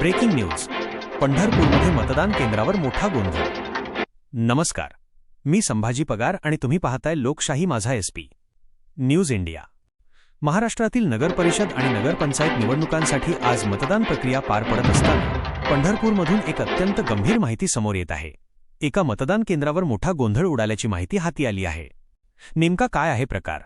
Breaking news पंढरपूरमध्ये मतदान केंद्रावर मोठा गोंधळ. नमस्कार. मी संभाजी पगार आणि तुम्ही पाहताय लोकशाही माझा एसपी न्यूज इंडिया. महाराष्ट्रातील नगरपरिषद आणि नगरपंचायत निवडणुकांसाठी आज मतदान प्रक्रिया पार पडत असताना पंढरपूरमधून एक अत्यंत गंभीर माहिती समोर येत आहे. एका मतदान केंद्रावर मोठा गोंधळ उडाल्याची माहिती हाती आली आहे. नेमका काय आहे प्रकार?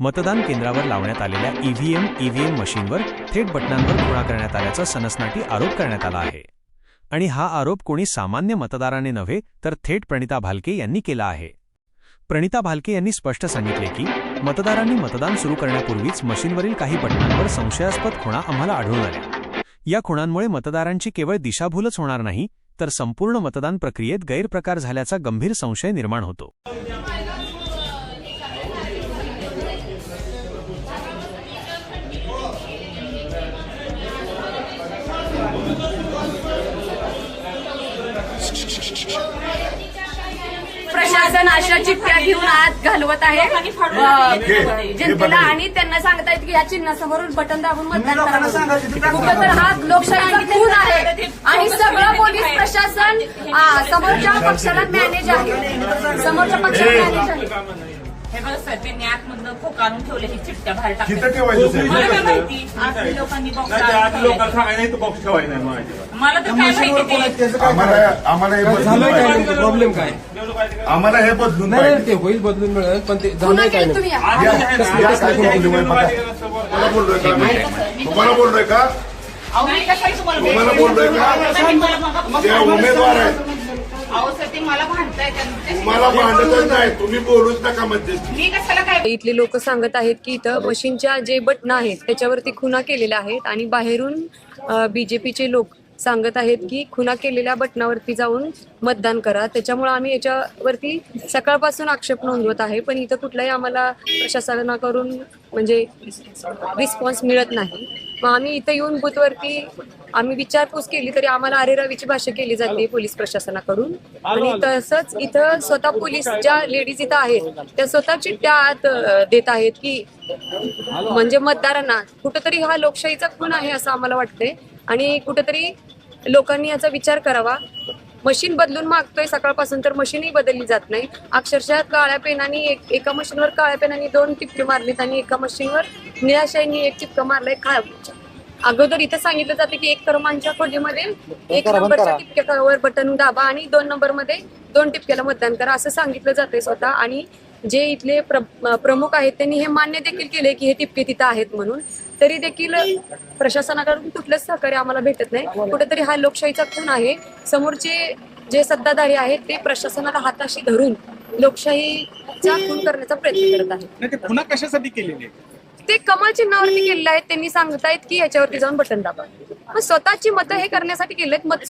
मतदान केंद्रावर लावण्यात आलेल्या ईव्हीएम ईव्हीएम मशीनवर थेट बटनांवर खुणा करण्यात आल्याचा सनसनाटी आरोप करण्यात आला आहे. आणि हा आरोप कोणी सामान्य मतदाराने नव्हे तर थेट प्रणिता भालके यांनी केला आहे. प्रणिता भालके यांनी स्पष्ट सांगितले की मतदारांनी मतदान सुरू करण्यापूर्वीच मशीनवरील काही बटनांवर संशयास्पद खुणा आम्हाला आढळून आल्या. या खुणांमुळे मतदारांची केवळ दिशाभूलच होणार नाही तर संपूर्ण मतदान प्रक्रियेत गैरप्रकार झाल्याचा गंभीर संशय निर्माण होतो. प्रशासन अशा चिठ्ठ्या घेऊन आत घालवत आहे. जनतेला आणि त्यांना सांगत आहेत की या चिन्हासमोरून बटन दाबून मतदान करा कुठं तर हा लोकशाहीचा खून आहे. आणि सगळं पोलीस प्रशासन आ, समोरच्या पक्षाला मॅनेज आहे. समोरच्या पक्षाला मॅनेज आहे. हे बघ सर त्यांनी आतमधनं खोकारून ठेवले ही चिठ्ठ्या बाहेर टाकल्या. साहेब. मला काय माहिती? लोकांनी बॉक्स. मला तर काय माहिती ते? आम्हाला हे प्रॉब्लेम काय? आम्हाला हे बदलून नाही नाही, ते होईल बदलून मिळेल पण ते पुन्हा झालंय काय केलं तुम्ही नेमकं या. आधी या, आहे ना, या, आधी काय आहे, बोलू आधी बघा. आहे, समोर. तुम्हाला बोललोय का? तुम्हाला बोललोय का अहो, मी कशाला तुम्हाला तुम्हाला भेटले? बोललोय का? नाही, मला मगापासून ते उमेदवार आहेत अहो सर ते मला भांडताय तुम्हाला भांडतच नाही तुम्ही बोलूच नका मध्यस्थी मी कशाला काय इथले लोक सांगत आहेत की इथं मशीनच्या जे बटन आहेत त्याच्यावरती खुना केलेल्या आहेत आणि बाहेरून बीजेपीचे लोक सांगत आहेत की खुना केलेल्या बटनावरती जाऊन मतदान करा. त्याच्यामुळे आम्ही याच्यावरती सकाळपासून आक्षेप नोंदवत आहे पण इथं कुठलाही आम्हाला प्रशासनाकडून म्हणजे रिस्पॉन्स मिळत नाही. मग आम्ही इथं येऊन बुथवरती आम्ही विचारपूस केली तरी आम्हाला अरेरावीची भाषा केली जाते पोलीस प्रशासनाकडून. आणि तसंच इथं स्वतः पोलीस ज्या लेडीज इथं आहेत त्या स्वतः चिठ्ठ्या आत देत आहेत की म्हणजे मतदारांना कुठंतरी हा लोकशाहीचा खून आहे असं आम्हाला वाटतंय. आणि कुठंतरी लोकांनी याचा विचार करावा. मशीन बदलून मागतोय सकाळपासून तर मशीनही बदलली जात नाही. अक्षरशः काळ्या पेनाने एक एका मशीनवर काळ्या पेनाने दोन टिपके मारलेत आणि एका मशीनवर निळ्या शाईनी एक टिपका मारलाय खा अगोदर इथं सांगितलं जातं की एक क्रमांकच्या खोलीमध्ये एक नंबरच्या टिपक्यावर बटन दाबा आणि दोन नंबरमध्ये दोन टिपक्याला मतदान करा असं सांगितलं जातंय स्वतः. आणि जे इथले प्र- प्रमुख आहेत त्यांनी हे मान्य देखील केले की हे टिपके तिथं आहेत म्हणून. तरी देखील प्रशासनाकडून कुठलंच सहकार्य आम्हाला भेटत नाही. कुठेतरी हा लोकशाहीचा खून आहे. समोरचे जे सत्ताधारी आहेत ते प्रशासनाला हाताशी धरून लोकशाहीचा खून करण्याचा प्रयत्न करत आहेत. ते पुन्हा कशासाठी केलेले ते कमळ चिन्हावरती केलेले आहेत. त्यांनी सांगतायत की याच्यावरती जाऊन बटन दाबा. स्वतःची मतं हे करण्यासाठी केलेत. मत